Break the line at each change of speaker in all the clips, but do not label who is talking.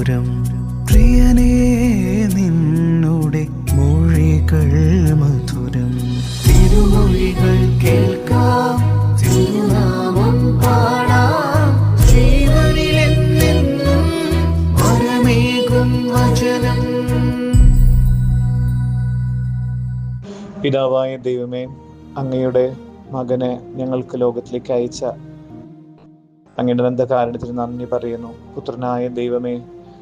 മധുരം പ്രിയനേ നിന്നുടെ മൊഴികൾ മധുരം. തിരുമൊഴികൾ കേൾക്കാം തിരുനാമം പാടാം. ജീവനിലെന്നെന്നും വരമേകും വചനം.
പിതാവായ ദൈവമേ അങ്ങയുടെ മകനെ ഞങ്ങൾക്ക് ലോകത്തിലേക്ക് അയച്ച അങ്ങയുടെ നന്ദകാരണത്തിന് നന്ദി പറയുന്നു. പുത്രനായ ദൈവമേ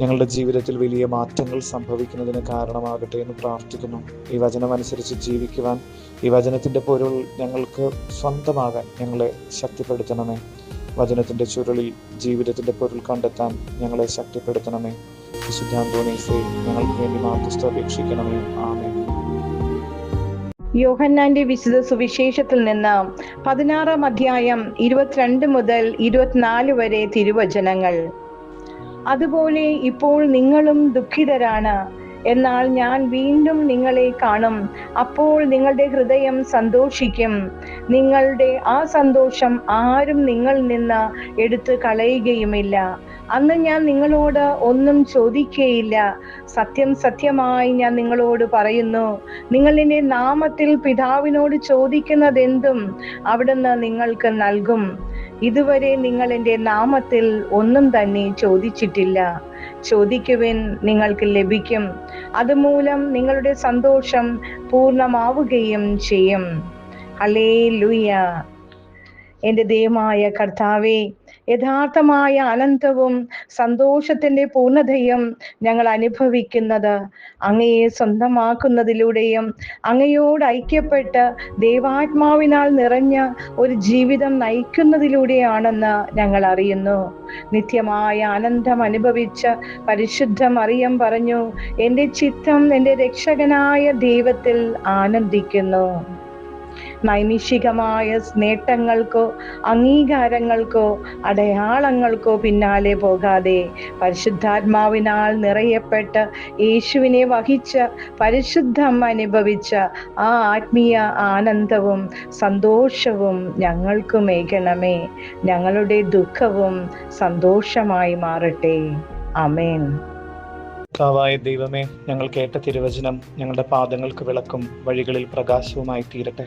ഞങ്ങളുടെ ജീവിതത്തിൽ വലിയ മാറ്റങ്ങൾ സംഭവിക്കുന്നതിന് കാരണമാകട്ടെ എന്ന് പ്രാർത്ഥിക്കുന്നു. ഈ വചനമനുസരിച്ച് ജീവിക്കുവാൻ ഈ വചനത്തിന്റെ പൊരുൾ ഞങ്ങൾക്ക് സ്വന്തമാകാൻ ഞങ്ങളെ ശക്തിപ്പെടുത്തണമേ. വചനത്തിന്റെ ചുരുളിൽ ജീവിതത്തിന്റെ പൊരുൾ കണ്ടെത്താൻ ഞങ്ങളെ ശക്തിപ്പെടുത്തണമേ. വിശുദ്ധാന്തോണീസെ ഞങ്ങൾക്ക് വേണ്ടി മാർഗസ്ഥ അപേക്ഷിക്കണമേ ആമേ
യോഹന്നാന്റെ വിശുദ്ധ സുവിശേഷത്തിൽ നിന്ന് പതിനാറാം അധ്യായം ഇരുപത്തിരണ്ട് മുതൽ ഇരുപത്തിനാല് വരെ തിരുവചനങ്ങൾ. അതുപോലെ ഇപ്പോൾ നിങ്ങളും ദുഃഖിതരാണ്. എന്നാൽ ഞാൻ വീണ്ടും നിങ്ങളെ കാണും. അപ്പോൾ നിങ്ങളുടെ ഹൃദയം സന്തോഷിക്കും. നിങ്ങളുടെ ആ സന്തോഷം ആരും നിങ്ങളിൽ നിന്ന് എടുത്തു കളയുകയുമില്ല. അന്ന് ഞാൻ നിങ്ങളോട് ഒന്നും ചോദിക്കുകയില്ല സത്യം സത്യമായി ഞാൻ നിങ്ങളോട് പറയുന്നു. നിങ്ങൾ എന്റെ നാമത്തിൽ പിതാവിനോട് ചോദിക്കുന്നതെന്തും അവിടുന്ന് നിങ്ങൾക്ക് നൽകും. ഇതുവരെ നിങ്ങൾ എന്റെ നാമത്തിൽ ഒന്നും തന്നെ ചോദിച്ചിട്ടില്ല. ചോദിക്കുവിൻ നിങ്ങൾക്ക് ലഭിക്കും. അതുമൂലം നിങ്ങളുടെ സന്തോഷം പൂർണമാവുകയും ചെയ്യും. ഹലേ ലുയ എന്റെ ദൈവമായ കർത്താവെ യഥാർത്ഥമായ അനന്തവും സന്തോഷത്തിന്റെ പൂർണതയും ഞങ്ങൾ അനുഭവിക്കുന്നത് അങ്ങയെ സ്വന്തമാക്കുന്നതിലൂടെയും അങ്ങയോട് ഐക്യപ്പെട്ട് ദൈവാത്മാവിനാൽ നിറഞ്ഞ ഒരു ജീവിതം നയിക്കുന്നതിലൂടെയാണെന്ന് ഞങ്ങൾ അറിയുന്നു. നിത്യമായ ആനന്ദം അനുഭവിച്ച പരിശുദ്ധ മറിയം പറഞ്ഞു എന്റെ ചിത്തം എന്റെ രക്ഷകനായ ദൈവത്തിൽ ആനന്ദിക്കുന്നു. നൈമിഷികമായ നേട്ടങ്ങൾക്കോ അംഗീകാരങ്ങൾക്കോ അടയാളങ്ങൾക്കോ പിന്നാലെ പോകാതെ പരിശുദ്ധാത്മാവിനാൽ നിറയപ്പെട്ട് യേശുവിനെ വഹിച്ച പരിശുദ്ധം അനുഭവിച്ച ആ ആത്മീയ ആനന്ദവും സന്തോഷവും ഞങ്ങൾക്കും ഏകണമേ ഞങ്ങളുടെ ദുഃഖവും സന്തോഷമായി മാറട്ടെ. അമേൻ
കർത്താവായ ദൈവമേ ഞങ്ങൾ കേട്ട തിരുവചനം ഞങ്ങളുടെ പാദങ്ങൾക്ക് വിളക്കും വഴികളിൽ പ്രകാശവുമായി തീരട്ടെ.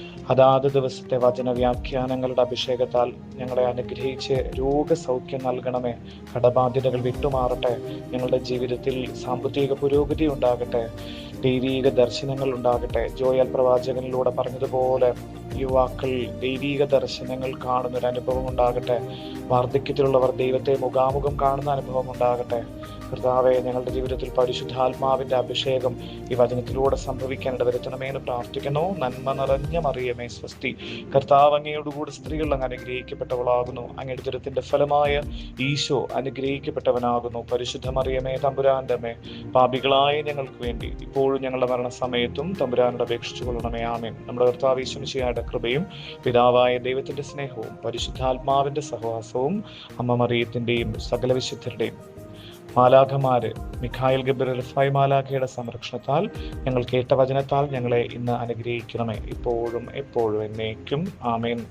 അതാത് ദിവസത്തെ വചന വ്യാഖ്യാനങ്ങളുടെ അഭിഷേകത്താൽ ഞങ്ങളെ അനുഗ്രഹിച്ച് രോഗസൗഖ്യം നൽകണമേ. കടബാധ്യതകൾ വിട്ടുമാറട്ടെ. ഞങ്ങളുടെ ജീവിതത്തിൽ സാമ്പത്തിക പുരോഗതി ഉണ്ടാകട്ടെ. ദൈവീക ദർശനങ്ങൾ ഉണ്ടാകട്ടെ. ജോയൽ പ്രവാചകനിലൂടെ പറഞ്ഞതുപോലെ യുവാക്കൾ ദൈവീക ദർശനങ്ങൾ കാണുന്ന ഒരു അനുഭവം ഉണ്ടാകട്ടെ. വാർദ്ധക്യത്തിലുള്ളവർ ദൈവത്തെ മുഖാമുഖം കാണുന്ന അനുഭവം ഉണ്ടാകട്ടെ. കർത്താവെ ഞങ്ങളുടെ ജീവിതത്തിൽ പരിശുദ്ധാത്മാവിന്റെ അഭിഷേകം ഈ വചനത്തിലൂടെ സംഭവിക്കാൻ ഇടവരുത്തണമേ എന്ന് പ്രാർത്ഥിക്കുന്നു. നന്മ നിറഞ്ഞ മറിയമേ സ്വസ്തി. കർത്താവ് അങ്ങയോടുകൂടി സ്ത്രീകൾ അങ്ങ് അനുഗ്രഹിക്കപ്പെട്ടവളാകുന്നു. അങ്ങയുടെ ദുരത്തിന്റെ ഫലമായ ഈശോ അനുഗ്രഹിക്കപ്പെട്ടവനാകുന്നു. പരിശുദ്ധ മറിയമേ മേ പാപികളായ ഞങ്ങൾക്ക് വേണ്ടി ഇപ്പോഴും ഞങ്ങളുടെ മരണസമയത്തും തമ്പുരാനോട് അപേക്ഷിച്ചു കൊള്ളണമേ. ആമേൻ. നമ്മുടെ കർത്താവ് ഈശ്വമിശിയായുടെ കൃപയും പിതാവായ ദൈവത്തിന്റെ സ്നേഹവും പരിശുദ്ധാത്മാവിന്റെ സഹവാസവും അമ്മ മറിയത്തിന്റെയും സകല വിശുദ്ധരുടെയും മാലാഖമാര് മിഖായിൽ ഗബ്ബർ റിഫായ് മാലാഖയുടെ സംരക്ഷണത്താൽ ഞങ്ങൾ കേട്ട വചനത്താൽ ഞങ്ങളെ ഇന്ന് അനുഗ്രഹിക്കണമേ. ഇപ്പോഴും എപ്പോഴും എന്നേക്കും. ആമേൻ.